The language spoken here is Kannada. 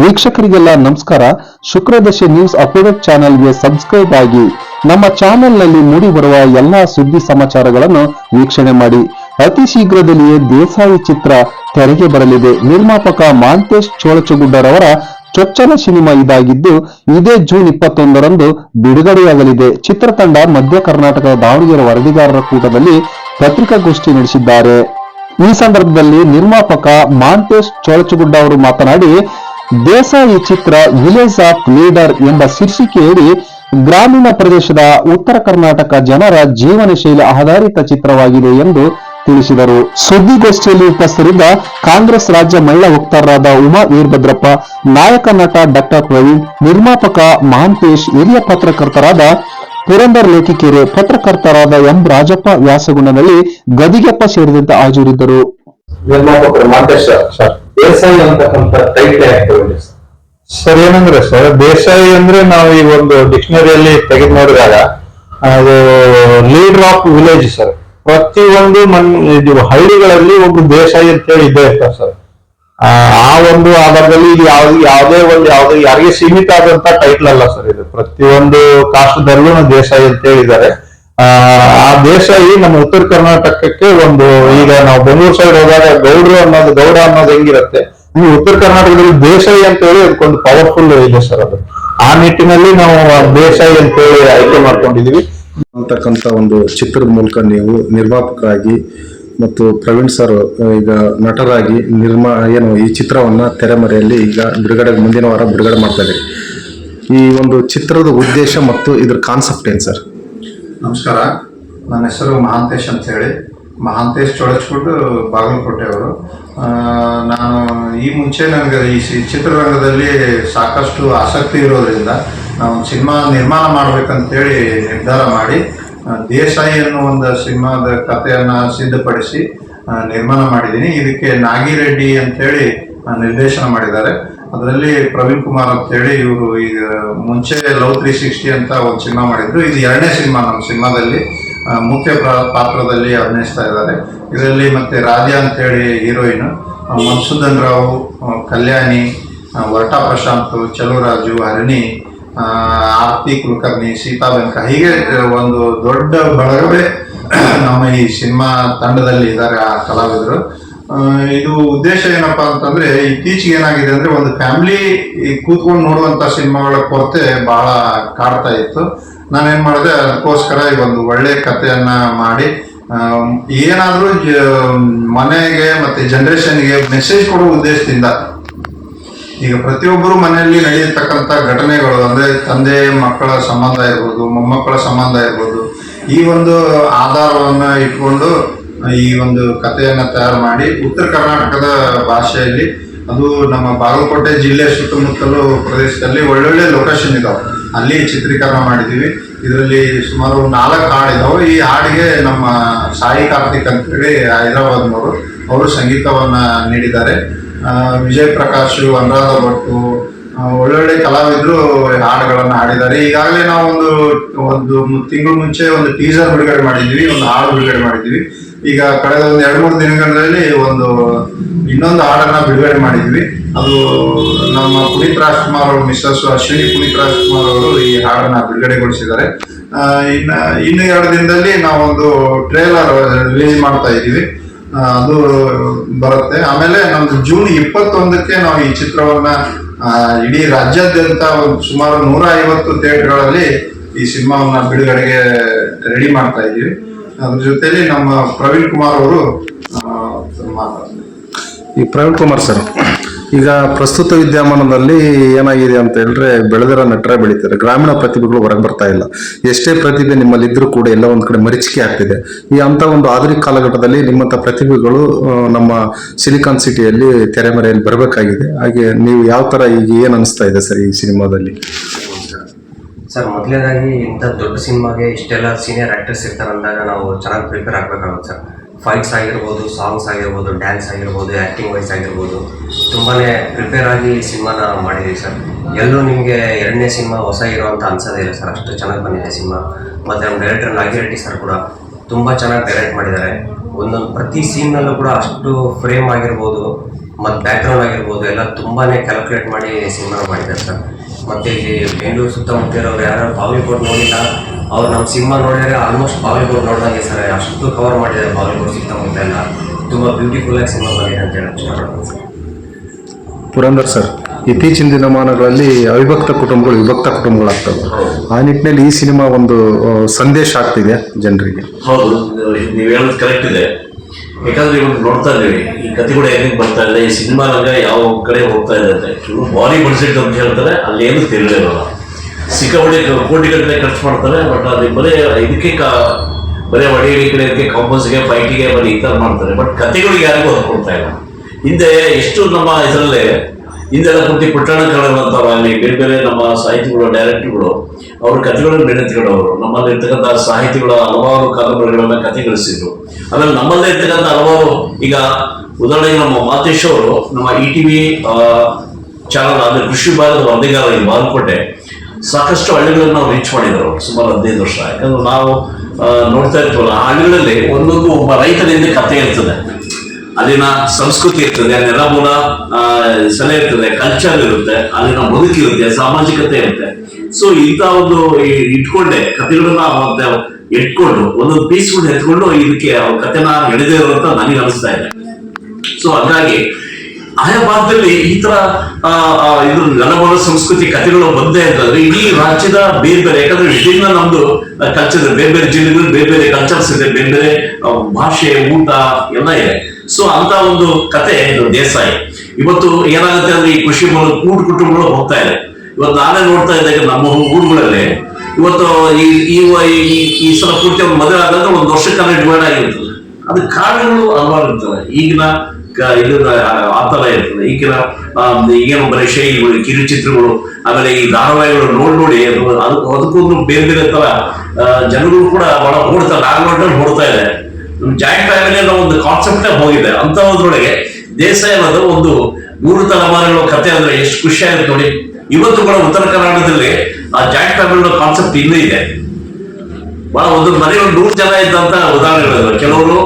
ವೀಕ್ಷಕರಿಗೆಲ್ಲ ನಮಸ್ಕಾರ. ಶುಕ್ರದಶೆ ನ್ಯೂಸ್ ಅಪ್ಡೇಟ್ ಚಾನೆಲ್ಗೆ ಸಬ್ಸ್ಕ್ರೈಬ್ ಆಗಿ ನಮ್ಮ ಚಾನೆಲ್ನಲ್ಲಿ ಮೂಡಿ ಬರುವ ಎಲ್ಲಾ ಸುದ್ದಿ ಸಮಾಚಾರಗಳನ್ನು ವೀಕ್ಷಣೆ ಮಾಡಿ. ಅತಿ ಶೀಘ್ರದಲ್ಲಿಯೇ ದೇಸಾಯಿ ಚಿತ್ರ ತೆರೆಗೆ ಬರಲಿದೆ. ನಿರ್ಮಾಪಕ ಮಾಂತೇಶ್ ಚೋಳಚಗುಡ್ಡರವರ ಚೊಚ್ಚಲ ಸಿನಿಮಾ ಇದಾಗಿದ್ದು, ಇದೇ ಜೂನ್ ಇಪ್ಪತ್ತೊಂದರಂದು ಬಿಡುಗಡೆಯಾಗಲಿದೆ. ಚಿತ್ರತಂಡ ಮಧ್ಯ ಕರ್ನಾಟಕದ ದಾವಣಗೆರೆ ವರದಿಗಾರರ ಕೂಟದಲ್ಲಿ ಪತ್ರಿಕಾಗೋಷ್ಠಿ ನಡೆಸಿದ್ದಾರೆ. ಈ ಸಂದರ್ಭದಲ್ಲಿ ನಿರ್ಮಾಪಕ ಮಾಂತೇಶ್ ಚೋಳಚಗುಡ್ಡ ಅವರು ಮಾತನಾಡಿ ದೇಸಾಯಿ ಚಿತ್ರ ವಿಲೇಜ್ ಆಫ್ ಲೀಡರ್ ಎಂಬ ಶೀರ್ಷಿಕೆಯಡಿ ಗ್ರಾಮೀಣ ಪ್ರದೇಶದ ಉತ್ತರ ಕರ್ನಾಟಕ ಜನರ ಜೀವನ ಶೈಲಿ ಆಧಾರಿತ ಚಿತ್ರವಾಗಿದೆ ಎಂದು ತಿಳಿಸಿದರು. ಸುದ್ದಿಗೋಷ್ಠಿಯಲ್ಲಿ ಉಪಸ್ಥಿತರಿದ್ದ ಕಾಂಗ್ರೆಸ್ ರಾಜ್ಯ ಮಹಿಳಾ ವಕ್ತಾರರಾದ ಉಮಾ ವೀರಭದ್ರಪ್ಪ, ನಾಯಕ ನಟ ಡಾಕ್ಟರ್ ಪ್ರವೀಣ್, ನಿರ್ಮಾಪಕ ಮಹಾಂತೇಶ್, ಹಿರಿಯ ಪತ್ರಕರ್ತರಾದ ಪುರಂದರ್ ಲೇಖಿಕೆರೆ ಪತ್ರಕರ್ತರಾದ ಎಂ ರಾಜಪ್ಪ ವ್ಯಾಸಗುಣದಲ್ಲಿ ಗದಿಗೆಪ್ಪ ಸೇರಿದಂತೆ ಹಾಜರಿದ್ದರು. ದೇಸಾಯಿ ಅಂತಕ್ಕಂಥ ಟೈಟ್ ಆಗ್ತದೆ ಸರ್, ಏನಂದ್ರೆ ಸರ್ ದೇಸಾಯಿ ಅಂದ್ರೆ ನಾವು ಈ ಒಂದು ಡಿಕ್ಷನರಿಯಲ್ಲಿ ತೆಗೆದು ನೋಡಿದಾಗ ಅದು ಲೀಡರ್ ಆಫ್ ವಿಲೇಜ್ ಸರ್. ಪ್ರತಿಯೊಂದು ಮನ್, ಇದು ಹಳ್ಳಿಗಳಲ್ಲಿ ಒಂದು ದೇಸಾಯಿ ಅಂತ ಹೇಳಿ ಇದ್ದೇ ಇರ್ತಾರೆ, ಸರ್. ಆ ಆ ಒಂದು ಆಧಾರದಲ್ಲಿ ಇದು ಯಾವ, ಯಾವುದೇ ಒಂದು ಯಾವುದೇ, ಯಾರಿಗೆ ಸೀಮಿತ ಆದಂತ ಟೈಟ್ಲ್ ಅಲ್ಲ, ಸರ್ ಇದು. ಪ್ರತಿಯೊಂದು ಕಾಸ್ಟ್ದಲ್ಲೂ ದೇಸಾಯಿ ಅಂತ ಹೇಳಿದ್ದಾರೆ. ಆ ದೇಶ ಈ ನಮ್ಮ ಉತ್ತರ ಕರ್ನಾಟಕಕ್ಕೆ ಒಂದು, ಈಗ ನಾವು ಬೆಂಗಳೂರು ಸೈಡ್ ಹೋದಾಗ ಗೌಡ್ರು ಅನ್ನೋದು, ಗೌಡ ಅನ್ನೋದು ಹೆಂಗಿರುತ್ತೆ? ಈ ಉತ್ತರ ಕರ್ನಾಟಕದಲ್ಲಿ ದೇಸಾಯಿ ಅಂತ ಹೇಳಿ ಅದಕ್ಕೊಂದು ಪವರ್ಫುಲ್ ಇದೆ ಸರ್ ಅದು. ಆ ನಿಟ್ಟಿನಲ್ಲಿ ನಾವು ದೇಸಾಯಿ ಅಂತ ಹೇಳಿ ಆಯ್ಕೆ ಮಾಡ್ಕೊಂಡಿದೀವಿ. ಅಂತಕ್ಕಂಥ ಒಂದು ಚಿತ್ರದ ಮೂಲಕ ನೀವು ನಿರ್ಮಾಪಕರಾಗಿ ಮತ್ತು ಪ್ರವೀಣ್ ಸರ್ ಈಗ ನಟರಾಗಿ ನಿರ್ಮಾ, ಏನು ಈ ಚಿತ್ರವನ್ನ ತೆರೆಮರೆಯಲ್ಲಿ ಈಗ ಬಿಡುಗಡೆ, ಮುಂದಿನ ವಾರ ಬಿಡುಗಡೆ ಮಾಡ್ತಾ ಇದ್ದೀರಿ. ಈ ಒಂದು ಚಿತ್ರದ ಉದ್ದೇಶ ಮತ್ತು ಇದ್ರ ಕಾನ್ಸೆಪ್ಟ್ ಏನು ಸರ್? ನಮಸ್ಕಾರ. ನನ್ನ ಹೆಸರು ಮಹಾಂತೇಶ್ ಅಂತ ಹೇಳಿ ಮಹಾಂತೇಶ್ ಬಾಗಲಕೋಟೆಯವರು ಅವರು. ನಾನು ಈ ಮುಂಚೆ ನನಗೆ ಈ ಚಿತ್ರರಂಗದಲ್ಲಿ ಸಾಕಷ್ಟು ಆಸಕ್ತಿ ಇರೋದ್ರಿಂದ ನಾವು ಸಿನಿಮಾ ನಿರ್ಮಾಣ ಮಾಡಬೇಕಂತೇಳಿ ನಿರ್ಧಾರ ಮಾಡಿ ದೇಸಾಯಿ ಅನ್ನೋ ಒಂದು ಸಿನಿಮಾದ ಕಥೆಯನ್ನು ಸಿದ್ಧಪಡಿಸಿ ನಿರ್ಮಾಣ ಮಾಡಿದ್ದೀನಿ. ಇದಕ್ಕೆ ನಾಗಿರೆಡ್ಡಿ ಅಂತೇಳಿ ನಿರ್ದೇಶನ ಮಾಡಿದ್ದಾರೆ. ಅದರಲ್ಲಿ ಪ್ರವೀಣ್ ಕುಮಾರ್ ಅಂತ ಹೇಳಿ ಇವರು ಈಗ ಮುಂಚೆ ಲವ್ ತ್ರೀ ಸಿಕ್ಸ್ಟಿ ಅಂತ ಒಂದು ಸಿನಿಮಾ ಮಾಡಿದ್ರು. ಇದು ಎರಡನೇ ಸಿನಿಮಾ ನಮ್ಮ ಸಿನಿಮಾದಲ್ಲಿ. ಮುಖ್ಯ ಪಾತ್ರದಲ್ಲಿ ಅಭಿನಯಿಸ್ತಾ ಇದ್ದಾರೆ. ಇದರಲ್ಲಿ ಮತ್ತೆ ರಾಧ್ಯಾ ಅಂತೇಳಿ ಹೀರೋಯಿನ್ ಮನ್ಸೂದನ್ ರಾವ್ ಕಲ್ಯಾಣಿ ವರ್ಟಾ ಪ್ರಶಾಂತ್ ಚಲುರಾಜು ಹರಿಣಿ ಆರ್ತಿ, ಕುಲಕರ್ಣಿ, ಸೀತಾ ವೆಂಕ ಹೀಗೆ ಒಂದು ದೊಡ್ಡ ಬಳಗವೇ ನಮ್ಮ ಈ ಸಿನಿಮಾ ತಂಡದಲ್ಲಿ ಇದ್ದಾರೆ ಆ ಕಲಾವಿದರು. ಇದು ಉದ್ದೇಶ ಏನಪ್ಪಾ ಅಂತಂದ್ರೆ ಇತ್ತೀಚೆಗೆ ಏನಾಗಿದೆ ಅಂದ್ರೆ ಒಂದು ಫ್ಯಾಮಿಲಿ ಕೂತ್ಕೊಂಡು ನೋಡುವಂತ ಸಿನಿಮಾಗಳ ಕೊರತೆ ಬಹಳ ಕಾಡ್ತಾ ಇತ್ತು. ನಾನೇನ್ ಮಾಡಿದೆ, ಅದಕ್ಕೋಸ್ಕರ ಈ ಒಂದು ಒಳ್ಳೆ ಕಥೆಯನ್ನ ಮಾಡಿ ಏನಾದ್ರೂ ಮನೆಗೆ ಮತ್ತೆ ಜನರೇಷನ್ಗೆ ಮೆಸೇಜ್ ಕೊಡುವ ಉದ್ದೇಶದಿಂದ ಈಗ ಪ್ರತಿಯೊಬ್ಬರು ಮನೆಯಲ್ಲಿ ನಡೆಯತಕ್ಕಂಥ ಘಟನೆಗಳು, ಅಂದ್ರೆ ತಂದೆ, ಮಕ್ಕಳ ಸಂಬಂಧ ಇರ್ಬೋದು, ಮೊಮ್ಮಕ್ಕಳ ಸಂಬಂಧ ಇರ್ಬೋದು, ಈ ಒಂದು ಆಧಾರವನ್ನ ಇಟ್ಕೊಂಡು ಈ ಒಂದು ಕಥೆಯನ್ನ ತಯಾರು ಮಾಡಿ ಉತ್ತರ ಕರ್ನಾಟಕದ ಭಾಷೆಯಲ್ಲಿ, ಅದು ನಮ್ಮ ಬಾಗಲಕೋಟೆ ಜಿಲ್ಲೆ ಸುತ್ತಮುತ್ತಲು ಪ್ರದೇಶದಲ್ಲಿ ಒಳ್ಳೊಳ್ಳೆ ಲೊಕೇಶನ್ ಇದಾವೆ. ಅಲ್ಲಿ ಚಿತ್ರೀಕರಣ ಮಾಡಿದ್ದೀವಿ ಇದರಲ್ಲಿ ಸುಮಾರು ನಾಲ್ಕು ಹಾಡು ಇದಾವೆ. ಈ ಹಾಡಿಗೆ ನಮ್ಮ ಸಾಯಿ ಕಾರ್ತಿಕ್ ಅಂತೇಳಿ ಹೈದರಾಬಾದ್ನವರು ಅವರು ಸಂಗೀತವನ್ನ ನೀಡಿದ್ದಾರೆ. ವಿಜಯ್ ಪ್ರಕಾಶ್, ಅನುರಾಧ ಭಟ್ಟು ಒಳ್ಳೊಳ್ಳೆ ಕಲಾವಿದರು ಹಾಡುಗಳನ್ನು ಹಾಡಿದ್ದಾರೆ. ಈಗಾಗಲೇ ನಾವು ಒಂದು ಒಂದು ತಿಂಗಳು ಮುಂಚೆ ಒಂದು ಟೀಸರ್ ಬಿಡುಗಡೆ ಮಾಡಿದ್ವಿ, ಒಂದು ಹಾಡು ಬಿಡುಗಡೆ ಮಾಡಿದ್ವಿ. ಈಗ ಕಳೆದ ಒಂದು ಎರಡು, ಮೂರು ದಿನಗಳಲ್ಲಿ ಒಂದು, ಇನ್ನೊಂದು ಹಾಡನ್ನ ಬಿಡುಗಡೆ ಮಾಡಿದ್ವಿ. ಅದು ನಮ್ಮ ಪುನೀತ್ ರಾಜ್ಕುಮಾರ್ ಅವರು ಮಿಸ್ಸಸ್ ಅಶ್ವಿನಿ ಪುನೀತ್ ರಾಜ್ಕುಮಾರ್ ಅವರು ಈ ಹಾಡನ್ನ ಬಿಡುಗಡೆಗೊಳಿಸಿದ್ದಾರೆ. ಇನ್ನ, ಇನ್ನು ಎರಡು ದಿನದಲ್ಲಿ ನಾವೊಂದು ಟ್ರೇಲರ್ ರಿಲೀಸ್ ಮಾಡ್ತಾ ಇದ್ದೀವಿ. ಅದು ಬರುತ್ತೆ. ಆಮೇಲೆ ನಮ್ದು ಜೂನ್ ಇಪ್ಪತ್ತೊಂದಕ್ಕೆ ನಾವು ಈ ಚಿತ್ರವನ್ನ ಇಡೀ ರಾಜ್ಯಾದ್ಯಂತ ಸುಮಾರು ನೂರ ಐವತ್ತು ಥಿಯೇಟರ್ಗಳಲ್ಲಿ ಈ ಸಿನಿಮಾವನ್ನ ಬಿಡುಗಡೆಗೆ ರೆಡಿ ಮಾಡ್ತಾ ಇದ್ದೀವಿ. ಅದ್ರ ಜೊತೆಲಿ ನಮ್ಮ ಪ್ರವೀಣ್ ಕುಮಾರ್ ಅವರು ಈ ಪ್ರವೀಣ್ ಕುಮಾರ್ ಸರ್, ಈಗ ಪ್ರಸ್ತುತ ವಿದ್ಯಮಾನದಲ್ಲಿ ಏನಾಗಿದೆ ಅಂತ ಹೇಳಿದ್ರೆ ಬೆಳೆದರ ನಟರ ಬೆಳೀತಾರೆ. ಗ್ರಾಮೀಣ ಪ್ರತಿಭೆಗಳು ಹೊರಗೆ ಬರ್ತಾ ಇಲ್ಲ. ಎಷ್ಟೇ ಪ್ರತಿಭೆ ನಿಮ್ಮಲ್ಲಿ ಇದ್ರೂ ಕೂಡ ಎಲ್ಲ ಒಂದು ಕಡೆ ಮರಿಚಿಕೆ ಆಗ್ತಿದೆ. ಈ ಅಂತ ಒಂದು ಆಧುನಿಕ ಕಾಲಘಟ್ಟದಲ್ಲಿ ನಿಮ್ಮಂತ ಪ್ರತಿಭೆಗಳು ನಮ್ಮ ಸಿಲಿಕಾನ್ ಸಿಟಿಯಲ್ಲಿ ತೆರೆಮರೆಯಲ್ಲಿ ಬರಬೇಕಾಗಿದೆ. ಹಾಗೆ ನೀವು ಯಾವ ತರ ಈಗ ಏನ್ ಅನಿಸ್ತಾ ಇದೆ ಸರ್ ಈ ಸಿನಿಮಾದಲ್ಲಿ? ಸರ್ ಮೊದಲನೇದಾಗಿ ಇಂಥ ದೊಡ್ಡ ಸಿನಿಮಾಗೆ ಇಷ್ಟೆಲ್ಲ ಸೀನಿಯರ್ ಆ್ಯಕ್ಟರ್ಸ್ ಇರ್ತಾರೆ ಅಂದಾಗ ನಾವು ಚೆನ್ನಾಗಿ ಪ್ರಿಪೇರ್ ಆಗಬೇಕಾಗುತ್ತೆ ಸರ್. ಫೈಟ್ಸ್ ಆಗಿರ್ಬೋದು ಸಾಂಗ್ಸ್ ಆಗಿರ್ಬೋದು ಡ್ಯಾನ್ಸ್ ಆಗಿರ್ಬೋದು ಆ್ಯಕ್ಟಿಂಗ್ ವೈಸ್ ಆಗಿರ್ಬೋದು. ತುಂಬಾ ಪ್ರಿಪೇರ್ ಆಗಿ ಸಿನಿಮಾನ ಮಾಡಿದ್ದೀವಿ ಸರ್. ಎಲ್ಲೂ ನಿಮಗೆ ಎರಡನೇ ಸಿನಿಮಾ ಹೊಸ ಹೀರೋ ಅಂತ ಅನ್ಸೋದೇ ಇಲ್ಲ ಸರ್. ಅಷ್ಟು ಚೆನ್ನಾಗಿ ಬಂದಿದೆ ಸಿನಿಮಾ. ಮತ್ತು ನಮ್ಮ ಡೈರೆಕ್ಟರ್ ನಾಗಿರೆಡ್ಡಿ ಸರ್ ಕೂಡ ತುಂಬ ಚೆನ್ನಾಗಿ ಡೈರೆಕ್ಟ್ ಮಾಡಿದ್ದಾರೆ. ಒಂದೊಂದು ಪ್ರತಿ ಸೀನ್ನಲ್ಲೂ ಕೂಡ ಅಷ್ಟು ಫ್ರೇಮ್ ಆಗಿರ್ಬೋದು, ಮತ್ತು ಬ್ಯಾಕ್ಗ್ರೌಂಡ್ ಆಗಿರ್ಬೋದು, ಎಲ್ಲ ತುಂಬಾ ಕ್ಯಾಲ್ಕುಲೇಟ್ ಮಾಡಿ ಸಿನಿಮಾ ಮಾಡಿದ್ದಾರೆ ಸರ್. ಮತ್ತೆ ಇಲ್ಲಿ ಬೆಂಗಳೂರು ಸುತ್ತಮುತ್ತ ಇರೋರು ಯಾರು ಬಾಗಲಕೋಟ್ ನೋಡಿಲ್ಲ ಅವ್ರು ನಮ್ಮ ಸಿನಿಮಾ ನೋಡಿದ್ರೆ ಆಲ್ಮೋಸ್ಟ್ ಬಾಗಲಕೋಟ್ ನೋಡ್ದಂಗೆ ಸರ್ ಅಷ್ಟು ಕವರ್ ಮಾಡಿದ್ದಾರೆ ಬಾಗಲಕೋಟ್ ಸುತ್ತಮುತ್ತ ಎಲ್ಲ. ತುಂಬ ಬ್ಯೂಟಿಫುಲ್ ಆಗಿ ಸಿನಿಮಾ ಬಂದಿದೆ ಅಂತ ಹೇಳಿ ಸರ್. ಪುರಂದರ್ ಸರ್ ಇತ್ತೀಚಿನ ದಿನಮಾನಗಳಲ್ಲಿ ಅವಿಭಕ್ತ ಕುಟುಂಬಗಳು ವಿಭಕ್ತ ಕುಟುಂಬಗಳಾಗ್ತವೆ. ಆ ನಿಟ್ಟಿನಲ್ಲಿ ಈ ಸಿನಿಮಾ ಒಂದು ಸಂದೇಶ ಆಗ್ತಿದೆ ಜನರಿಗೆ. ಹೌದು ನೀವು ಹೇಳೋದು ಕರೆಕ್ಟ್ ಇದೆ. ಯಾಕಂದ್ರೆ ಇವಾಗ ನೋಡ್ತಾ ಇದ್ದೀವಿ. ಈ ಕಥೆಗಳು ಹೆಂಗ್ ಬರ್ತಾ ಇದೆ ಈ ಸಿನಿಮಾ ರಂಗ ಯಾವ ಕಡೆ ಹೋಗ್ತಾ ಇದೆ ಅಂತ. ಚೂರು ಬಾರಿ ಬಡಿಸಿಟ್ಟು ಅಂತ ಹೇಳ್ತಾರೆ, ಅಲ್ಲಿ ಏನು ತಿರುಳಿರಲ್ಲ ಸಿಕ್ಕಾಪಟ್ಟೆ ಕೋಟಿಗಟ್ಟಲೆ ಖರ್ಚು ಮಾಡ್ತಾರೆ, ಬಟ್ ಅದಕ್ಕೆ ಬರೀ ಇದಕ್ಕೆ ಕಾ ಬರೀ ಕಡೆ ಇದಕ್ಕೆ ಕಾಂಪೋಸ್ಗೆ ಫೈಟಿಗೆ ಬರೀ ಈ ಥರ ಮಾಡ್ತಾರೆ. ಬಟ್ ಕತೆಗಳಿಗೆ ಯಾರಿಗೂ ಹೊಂದ್ಕೊಳ್ತಾ ಇಲ್ಲ. ಹಿಂದೆ ಎಷ್ಟು ನಮ್ಮ ಇದರಲ್ಲೇ ಹಿಂದೆಲ್ಲ ಪೂರ್ತಿ ಪುಟ್ಟಣ ಅಲ್ಲಿ ಬೇರೆ ಬೇರೆ ನಮ್ಮ ಸಾಹಿತಿಗಳು ಡೈರೆಕ್ಟ್ಗಳು ಅವ್ರ ಕಥೆಗಳನ್ನು ನೆನೆತ್ಕೊಂಡವರು ನಮ್ಮಲ್ಲಿ ಇರ್ತಕ್ಕಂಥ ಸಾಹಿತಿಗಳ ಹಲವಾರು ಕಾದಂಬರಿಗಳನ್ನ ಕಥೆಗಳಿಸಿದ್ರು ಆಮೇಲೆ ನಮ್ಮಲ್ಲೇ ಇರ್ತಕ್ಕಂಥ ಹಲವಾರು, ಈಗ ಉದಾಹರಣೆಗೆ ನಮ್ಮ ಮಾತೇಶ್ ಅವರು ನಮ್ಮ ಇ ಟಿ ವಿ ಚಾನಲ್, ಅಂದ್ರೆ ಕೃಷಿ ಭಾಗದ ವರದಿಗಾರ ಈ ಬಾಗಲಕೋಟೆ, ಸಾಕಷ್ಟು ಹಳ್ಳಿಗಳನ್ನು ನಾವು ರೀಚ್ ಮಾಡಿದ್ರು, ಸುಮಾರು ಹದಿನೈದು ವರ್ಷ. ಯಾಕಂದ್ರೆ ನಾವು ನೋಡ್ತಾ ಇರ್ತೀವಲ್ಲ, ಆ ಹಳ್ಳಿಗಳಲ್ಲಿ ಒಂದೊಂದು ಒಬ್ಬ ರೈತನಿಂದ ಕಥೆ ಇರ್ತದೆ. ಅಲ್ಲಿನ ಸಂಸ್ಕೃತಿ ಇರ್ತದೆ, ನೆಲಮೂಲ ಮೂಲ ಸೆಲೆ ಇರ್ತದೆ ಕಲ್ಚರ್ ಇರುತ್ತೆ, ಅಲ್ಲಿನ ಬದುಕಿರುತ್ತೆ ಸಾಮಾಜಿಕತೆ ಇರುತ್ತೆ. ಸೊ ಇಂಥ ಒಂದು ಇಟ್ಕೊಂಡೆ, ಕಥೆಗಳನ್ನ ಮತ್ತೆ ಇಟ್ಕೊಂಡು ಒಂದೊಂದು ಪೀಸ್ಗಳು ಎತ್ಕೊಂಡು ಇದಕ್ಕೆ ಕಥೆನ ಎಳೆದೇ ಇರುವಂತ ನನಗೆ ಅನಿಸ್ತಾ ಇದೆ. ಸೊ ಹಾಗಾಗಿ, ಆಯಾ ಭಾಗದಲ್ಲಿ ಈ ತರ ಇದು ನೆಲಮೂಲ ಸಂಸ್ಕೃತಿ ಕಥೆಗಳು ಬಂದೆ ಅಂತಂದ್ರೆ ಇಡೀ ರಾಜ್ಯದ ಬೇರೆ ಬೇರೆ, ಯಾಕಂದ್ರೆ ವಿಭಿನ್ನ ನಮ್ದು ಕಲ್ಚರ್ ಬೇರೆ ಬೇರೆ ಜಿಲ್ಲೆಗಳು, ಬೇರೆ ಬೇರೆ ಕಲ್ಚರ್ಸ್ ಇದೆ. ಬೇರೆ ಬೇರೆ ಭಾಷೆ, ಊಟ ಎಲ್ಲ ಇದೆ. ಸೊ ಅಂತ ಒಂದು ಕತೆ ಇದು ದೇಸಾಯಿ. ಇವತ್ತು ಏನಾಗುತ್ತೆ ಅಂದ್ರೆ ಈ ಕೃಷಿ ಮೂಲಕ ಕೂಡು ಕುಟುಂಬಗಳು ಹೋಗ್ತಾ ಇದೆ. ಇವತ್ತು ನಾನೇ ನೋಡ್ತಾ ಇದ್ದಾಗ ನಮ್ಮ ಊರುಗಳಲ್ಲಿ ಇವತ್ತು ಈ ಈ ಸಲ ಪೂರ್ತಿ ಒಂದು ಮದುವೆ ಆದಂದ್ರೆ ಒಂದು ವರ್ಷಕ್ಕಾಲ ಡಿವೈಡ್ ಆಗಿರ್ತದೆ ಅದು ಕಾರಣಗಳು ಹಲವಾರು ಇರ್ತವೆ. ಈಗಿನ ಇದು ಆ ಥರ ಇರ್ತದೆ. ಈಗಿನ ಈಗೇನು ಬರೀ ಶೈಲಿಗಳು, ಕಿರುಚಿತ್ರಗಳು, ಆಮೇಲೆ ಈ ಧಾರಾವಾಹಿಗಳು ನೋಡಿ ನೋಡಿ ಅದು ಅದಕ್ಕೆ ಅದಕ್ಕೊಂದು ಬೇರೆ ಬೇರೆ ತರ ಜನಗಳು ಕೂಡ ಬಹಳ ಓಡ್ತಾರೆ ನಾಲ್ಕು ನೋಡ್ತಾ ಇದೆ. ಜಾಯಿಂಟ್ ಫ್ಯಾಮಿಲಿ ಅನ್ನೋ ಒಂದು ಕಾನ್ಸೆಪ್ಟೇ ಹೋಗಿದೆ. ಅಂತಹದ್ರೊಳಗೆ ದೇಶ ಅನ್ನೋದು ಒಂದು ಮೂರು ತಲೆಮಾರುಗಳ ಕತೆ ಅಂದ್ರೆ ಎಷ್ಟು ಖುಷಿ ಆಗುತ್ತೆ ನೋಡಿ. ಇವತ್ತು ಕೂಡ ಉತ್ತರ ಕರ್ನಾಟಕದಲ್ಲಿ ಆ ಜಾಯಿಂಟ್ ಫ್ಯಾಮಿಲಿ ಕಾನ್ಸೆಪ್ಟ್ ಇನ್ನೂ ಇದೆ. ಒಂದು ಮನೆಯಲ್ಲಿ ನೂರು ಜನ ಇದ್ದಂತ ಉದಾಹರಣೆಗಳಿವೆ ಕೆಲವರು